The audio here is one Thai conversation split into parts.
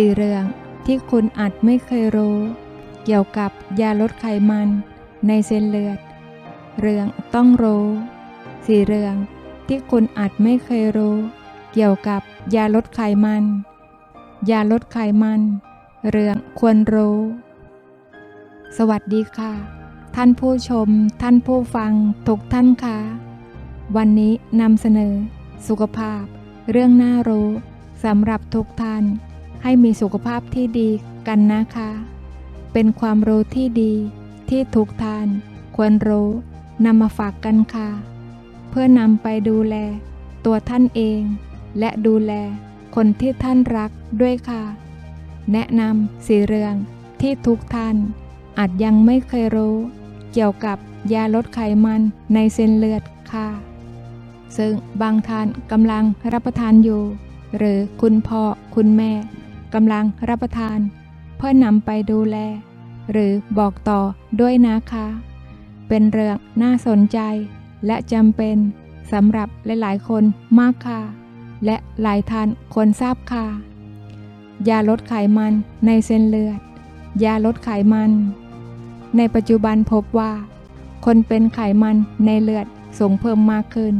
สีเหลืองที่คุณอาจไม่เคยรู้ เกี่ยวกับยาลดไขมันในเส้นเลือด เรื่องต้องรู้สีเหลืองที่คุณอาจไม่เคยรู้ เกี่ยวกับยาลดไขมัน ยาลดไขมัน เรื่องควรรู้ สวัสดีค่ะ ท่านผู้ชม ท่านผู้ฟังทุกท่านค่ะวันนี้นำเสนอ สุขภาพ เรื่องน่ารู้สำหรับทุกท่าน ให้มีสุขภาพที่ดีกันนะคะ เป็นความรู้ที่ดีที่ทุกท่าน ควรรู้นำมาฝากกันค่ะ เพื่อนำไปดูแล ตัวท่านเอง และดูแลคนที่ท่านรักด้วยค่ะ แนะนำสีเรืองที่ทุกท่าน อาจยังไม่เคยรู้ เกี่ยวกับยาลดไขมันในเส้นเลือดค่ะ ซึ่งบางท่านกำลังรับประทานอยู่ หรือคุณพ่อคุณแม่ กำลังรับประทาน เพื่อนำไปดูแล หรือบอกต่อด้วยนะคะ เป็นเรื่องน่าสนใจและจำเป็นสำหรับหลายๆ คนมากค่ะ และหลายท่านควรทราบค่ะ ยาลดไขมันในเส้นเลือด ยาลดไขมัน ในปัจจุบันพบว่า คนเป็นไขมันในเลือดสูงเพิ่มมากขึ้น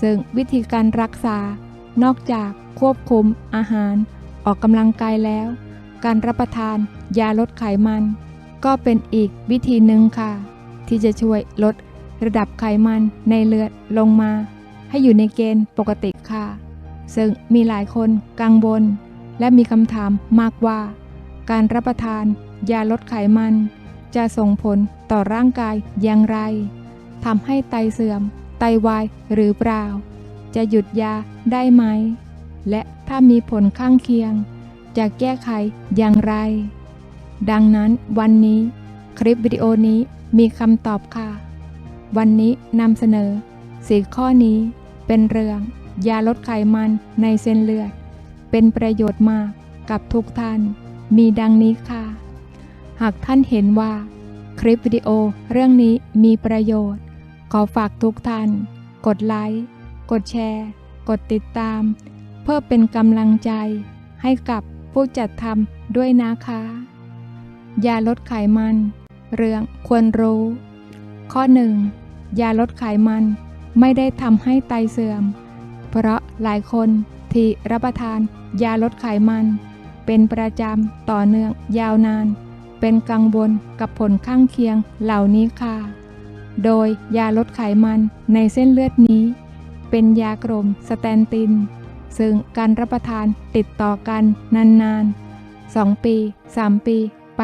ซึ่งวิธีการรักษานอกจากควบคุมอาหาร ออกกำลังกายแล้ว การรับประทานยาลดไขมัน ก็เป็นอีกวิธีหนึ่งค่ะ ที่จะช่วยลดระดับไขมันในเลือดลงมา ให้อยู่ในเกณฑ์ปกติค่ะ ซึ่งมีหลายคนกังวลและมีคำถามมากว่า การรับประทานยาลดไขมัน จะส่งผลต่อร่างกายอย่างไรทำให้ไตเสื่อม ไตวายหรือเปล่า จะหยุดยาได้ไหม และ ถ้ามีผลข้างเคียง จะแก้ไขอย่างไร ดังนั้นวันนี้ คลิปวิดีโอนี้มีคำตอบค่ะ วันนี้นำเสนอสีข้อนี้เป็นเรื่อง ยาลดไขมันในเส้นเลือด เป็นประโยชน์มากกับทุกท่าน มีดังนี้ค่ะ หากท่านเห็นว่า คลิปวิดีโอเรื่องนี้มีประโยชน์ ขอฝากทุกท่าน กดไลค์ กดแชร์ กดติดตาม พื่อเป็นกำลังใจให้กับผู้จัดทำด้วยนะคะ ยาลดไขมัน เรื่องควรรู้ ข้อ 1. ยาลดไขมันไม่ได้ทำให้ไตเสื่อม เพราะหลายคนที่รับประทานยาลดไขมัน เป็นประจำต่อเนื่องยาวนาน เป็นกังวลกับผลข้างเคียงเหล่านี้ค่ะ โดยยาลดไขมันในเส้นเลือดนี้ เป็นยากลมสแตนติน ซึ่งการรับประทานติดต่อกันนานๆ 2 ปี 3 ปีไป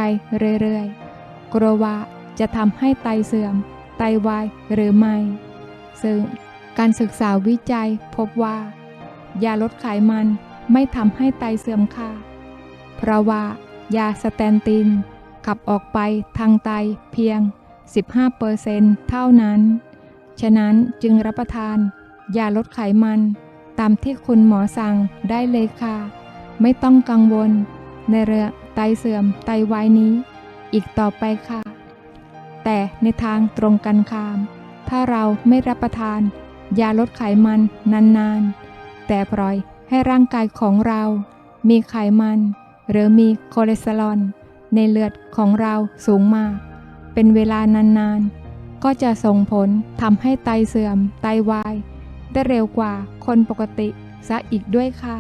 เรื่อยๆ กลัวว่าจะทำให้ไตเสื่อม ไตวายหรือไม่ ซึ่งการศึกษาวิจัยพบว่า ยาลดไขมันไม่ทำให้ไตเสื่อมค่ะ เพราะว่ายาสแตนติน ขับออกไปทางไตเพียง 15%เท่านั้น ฉะนั้นจึงรับประทานยาลดไขมัน ตามที่คุณหมอสั่งได้เลยค่ะ ไม่ต้องกังวล ในเรื่องไตเสื่อมไตวายนี้ อีกต่อไปค่ะ แต่ในทางตรงกันข้าม ถ้าเราไม่รับประทาน ยาลดไขมันนานๆ แต่ปล่อยให้ร่างกายของเรา มีไขมัน หรือมีคอเลสเตอรอลในเลือดของเราสูงมาก เป็นเวลานานๆ ก็จะส่งผลทำให้ไตเสื่อม ไตวาย ได้เร็วกว่าคนปกติซะอีกด้วยค่ะ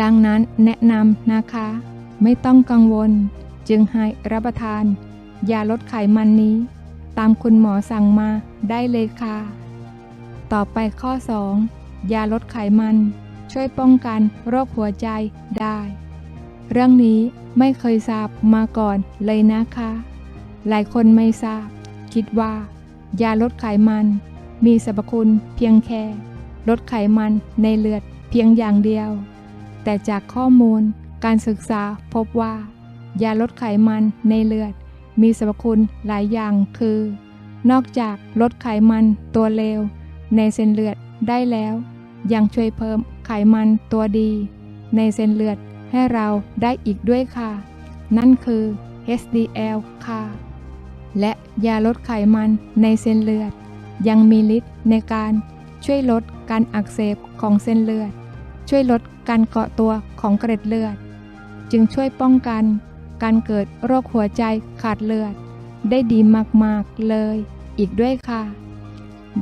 ดังนั้นแนะนำนะคะ ไม่ต้องกังวล จึงให้รับประทาน ยาลดไขมันนี้ ตามคุณหมอสั่งมาได้เลยค่ะ ต่อไปข้อ 2 ยาลดไขมัน ช่วยป้องกันโรคหัวใจได้ เรื่องนี้ไม่เคยทราบมาก่อนเลยนะคะ หลายคนไม่ทราบ คิดว่า ยาลดไขมัน มีสรรพคุณเพียงแค่ ลดไขมันในเลือดเพียงอย่างเดียว แต่จากข้อมูลการศึกษาพบว่า ยาลดไขมันในเลือด มีสรรพคุณหลายอย่างคือ นอกจากลดไขมันตัวเลว ในเส้นเลือดได้แล้ว ยังช่วยเพิ่มไขมันตัวดี ในเส้นเลือดให้เราได้อีกด้วยค่ะ นั่นคือ HDL ค่ะ และยาลดไขมันในเส้นเลือด ยังมีฤทธิ์ในการช่วยลดการอักเสบของเส้นเลือด ช่วยลดการเกาะตัวของเกล็ดเลือด จึงช่วยป้องกัน การเกิดโรคหัวใจขาดเลือด ได้ดีมากๆเลยอีกด้วยค่ะ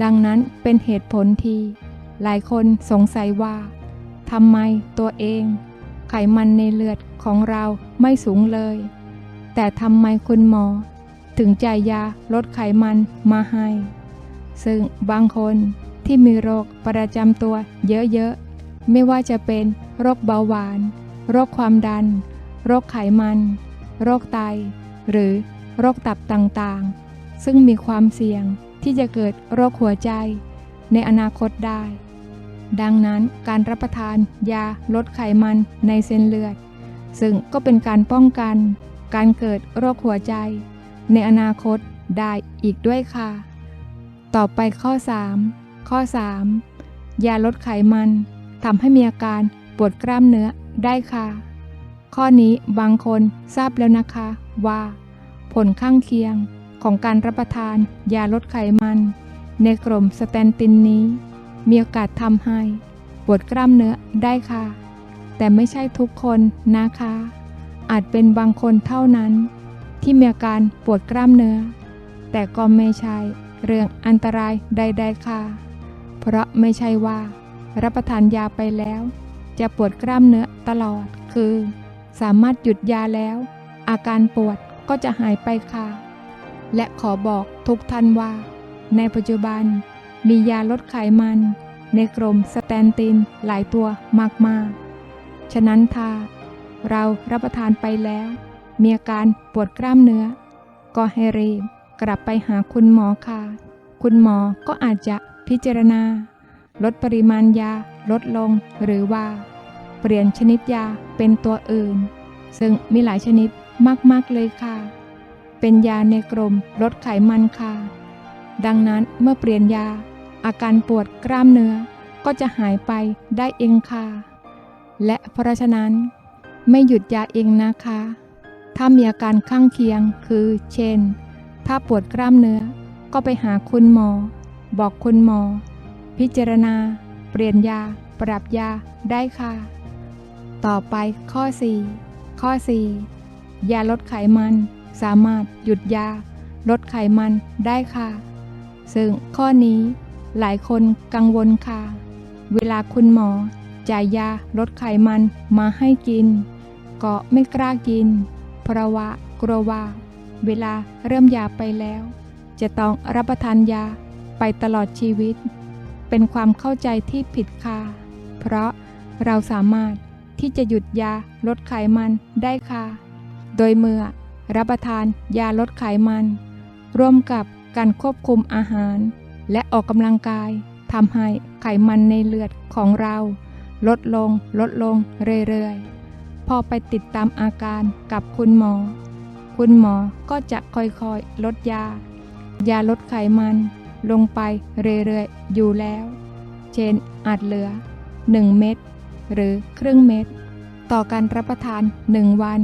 ดังนั้นเป็นเหตุผลที่หลายคนสงสัยว่าทำไมตัวเอง ไขมันในเลือดของเราไม่สูงเลย แต่ทำไมคุณหมอ ถึงจ่ายยาลดไขมันมาให้ ซึ่งบางคนที่มีโรคประจำตัวเยอะๆ ไม่ว่าจะเป็นโรคเบาหวาน โรคความดัน โรคไขมัน โรคไต หรือโรคตับต่างๆ ซึ่งมีความเสี่ยงที่จะเกิดโรคหัวใจในอนาคตได้ ดังนั้นการรับประทานยาลดไขมันในเส้นเลือด ซึ่งก็เป็นการป้องกัน การเกิดโรคหัวใจ ในอนาคตได้อีกด้วยค่ะ ต่อไปข้อ 3 ข้อ 3 ยาลดไขมันทำให้มีอาการปวดกล้ามเนื้อได้ค่ะ ข้อนี้บางคนทราบแล้วนะคะว่า ผลข้างเคียงของการรับประทานยาลดไขมัน ในกลุ่มสแตนตินนี้ มีโอกาสทำให้ปวดกล้ามเนื้อได้ค่ะ แต่ไม่ใช่ทุกคนนะคะ อาจเป็นบางคนเท่านั้น ที่มีอาการปวดกล้ามเนื้อ แต่ก็ไม่ใช่ เรื่องอันตรายใดๆค่ะ เพราะไม่ใช่ว่า รับประทานยาไปแล้ว จะปวดกล้ามเนื้อตลอด คือ สามารถหยุดยาแล้ว อาการปวดก็จะหายไปค่ะ และขอบอกทุกท่านว่า ในปัจจุบันมียาลดไขมัน ในกรมสแตนตินหลายตัวมากๆ ฉะนั้นถ้าเรารับประทานไปแล้ว มีอาการปวดกล้ามเนื้อ ก็ให้รีบ กลับไปหาคุณหมอค่ะ คุณหมอก็อาจจะพิจารณา ลดปริมาณยาลดลงหรือว่า เปลี่ยนชนิดยาเป็นตัวอื่น ซึ่งมีหลายชนิดมาก ๆ เลยค่ะ เป็นยาในกรมลดไขมันค่ะ ดังนั้นเมื่อเปลี่ยนยา อาการปวดกล้ามเนื้อก็จะหายไปได้เองค่ะ และเพราะฉะนั้น ไม่หยุดยาเองนะคะ ถ้ามีอาการข้างเคียงคือ เช่น ถ้าปวดกล้ามเนื้อ ก็ไปหาคุณหมอ บอกคุณหมอ พิจารณา เปลี่ยนยา ปรับยาได้ค่ะ ต่อไปข้อ 4 ข้อ 4 ยาลดไขมัน สามารถหยุดยา ลดไขมันได้ค่ะ ซึ่งข้อนี้หลายคนกังวลค่ะ เวลาคุณหมอจ่ายยาลดไขมันมาให้กิน ก็ไม่กล้ากิน เพราะว่ากลัวว่า เวลาเริ่มยาไปแล้ว จะต้องรับประทานยาไปตลอดชีวิต เป็นความเข้าใจที่ผิดค่ะ เพราะเราสามารถที่จะหยุดยาลดไขมันได้ค่ะ โดยเมื่อรับประทานยาลดไขมัน ร่วมกับการควบคุมอาหาร และออกกำลังกายทำให้ไขมันในเลือดของเรา ลดลงลดลงเรื่อยๆ พอไปติดตามอาการกับคุณหมอ คุณหมอก็จะค่อยๆ ลดยา ยาลดไขมันลงไปเรื่อยๆ อยู่แล้ว เช่นอาจเหลือ 1 เม็ดหรือครึ่งเม็ด ต่อการรับประทาน 1 วัน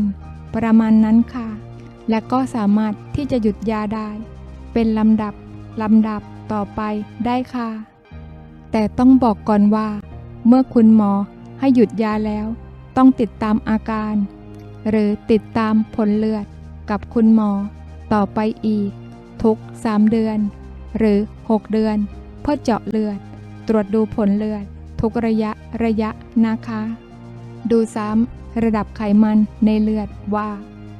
ประมาณนั้นค่ะ และก็สามารถที่จะหยุดยาได้ เป็นลำดับลำดับต่อไปได้ค่ะ แต่ต้องบอกก่อนว่า เมื่อคุณหมอให้หยุดยาแล้ว ต้องติดตามอาการ หรือติดตามผลเลือด กับคุณหมอ ต่อไปอีก ทุก 3 เดือน หรือ 6 เดือน เพื่อเจาะเลือด ตรวจดูผลเลือด ทุกระยะระยะนะคะ ดูซ้ำระดับไขมันในเลือดว่า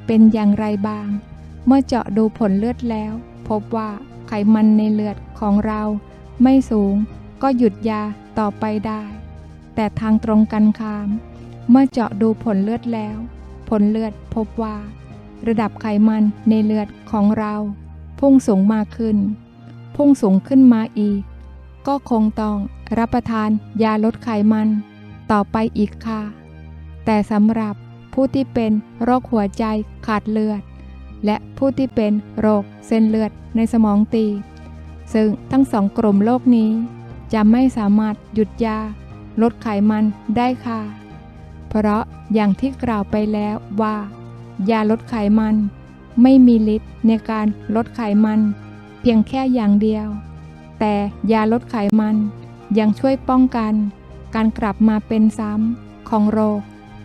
เป็นอย่างไรบ้าง เมื่อเจาะดูผลเลือดแล้ว พบว่าไขมันในเลือดของเราไม่สูงก็หยุดยาต่อไปได้ แต่ทางตรงกันข้าม เมื่อเจาะดูผลเลือดแล้ว ผลเลือดพบว่า ระดับไขมันในเลือดของเราพุ่งสูงมากขึ้น พุ่งสูงขึ้นมาอีก ก็คงต้องรับประทานยาลดไขมัน ต่อไปอีกค่ะ แต่สำหรับผู้ที่เป็นโรคหัวใจขาดเลือด และผู้ที่เป็นโรคเส้นเลือดในสมองตีบซึ่งทั้งสองกลุ่มโรคนี้ จะไม่สามารถหยุดยา ลดไขมันได้ค่ะ เพราะอย่างที่กล่าวไปแล้วว่า ยาลดไขมัน ไม่มีฤทธิ์ในการลดไขมัน เพียงแค่อย่างเดียว แต่ยาลดไขมันยังช่วยป้องกัน การกลับมาเป็นซ้ำของโรค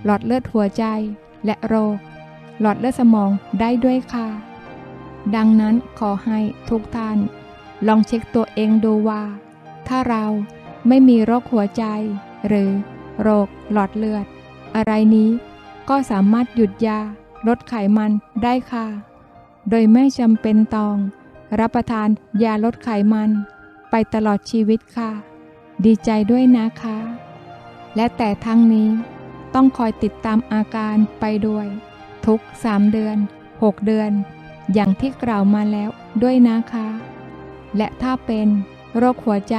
หลอดเลือดหัวใจและโรค หลอดเลือดสมองได้ด้วยค่ะ ดังนั้นขอให้ทุกท่าน ลองเช็คตัวเองดูว่า ถ้าเราไม่มีโรคหัวใจ หรือโรคหลอดเลือด อะไรนี้ก็สามารถหยุดยา ลดไขมันได้ค่ะ โดยไม่จำเป็นต้อง รับประทานยาลดไขมัน ไปตลอดชีวิตค่ะ ดีใจด้วยนะคะ และแต่ทั้งนี้ต้องคอยติดตามอาการไปด้วย ทุก 3 เดือน 6 เดือน อย่างที่กล่าวมาแล้วด้วยนะคะ และถ้าเป็นโรคหัวใจ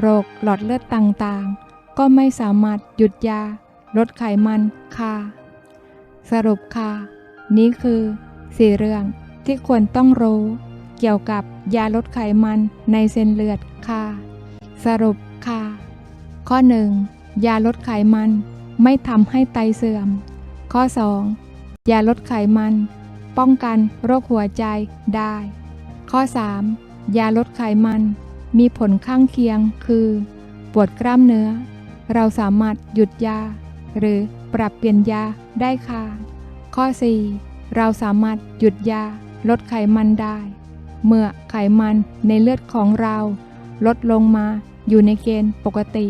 โรคหลอดเลือดต่างๆ ก็ไม่สามารถหยุดยาลดไขมันค่ะ สรุปค่ะ นี่คือสี่เรื่องที่ควรต้องรู้ เกี่ยวกับยาลดไขมันในเส้นเลือดค่ะ สรุปค่ะ ข้อ 1. ยาลดไขมันไม่ทำให้ไตเสื่อม ข้อ 2. ยาลดไขมัน ป้องกันโรคหัวใจได้ ข้อ 3. ยาลดไขมัน มีผลข้างเคียงคือ ปวดกล้ามเนื้อ เราสามารถหยุดยา หรือ ปรับเปลี่ยนยาได้ค่ะ ข้อ 4. เราสามารถหยุดยาลดไขมันได้ เมื่อไขมันในเลือดของเรา ลดลงมาอยู่ในเกณฑ์ปกติ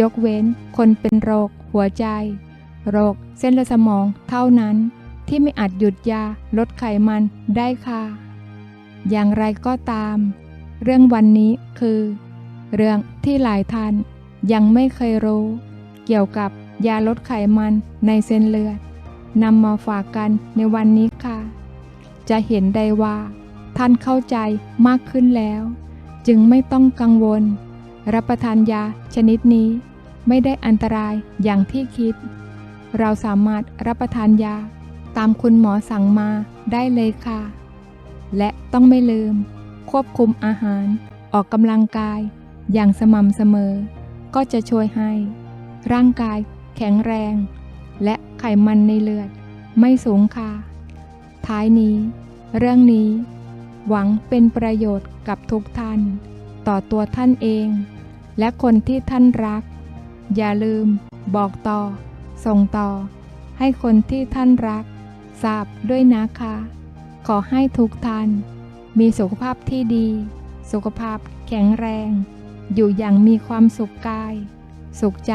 ยกเว้นคนเป็นโรคหัวใจ โรคเส้นเลือดสมองเท่านั้น ที่ไม่อาจหยุดยาลดไขมันได้ค่ะ อย่างไรก็ตาม เรื่องวันนี้คือ เรื่องที่หลายท่านยังไม่เคยรู้ เกี่ยวกับ ยาลดไขมันในเส้นเลือดนำมาฝากกันในวันนี้ค่ะ จะเห็นได้ว่า ท่านเข้าใจมากขึ้นแล้ว จึงไม่ต้องกังวล รับประทานยาชนิดนี้ ไม่ได้อันตรายอย่างที่คิด เราสามารถรับประทานยา ตามคุณหมอสั่งมาได้เลยค่ะ และต้องไม่ลืม ควบคุมอาหาร ออกกำลังกาย อย่างสม่ำเสมอ ก็จะช่วยให้ ร่างกาย แข็งแรง และไขมันในเลือด ไม่สูงค่ะ ท้ายนี้ เรื่องนี้ หวังเป็นประโยชน์กับทุกท่าน ต่อตัวท่านเอง และคนที่ท่านรัก อย่าลืม บอกต่อ ส่งต่อ ให้คนที่ท่านรัก ทราบด้วยนะคะ ขอให้ทุกท่าน มีสุขภาพที่ดี สุขภาพแข็งแรง อยู่อย่างมีความสุขกาย สุขใจ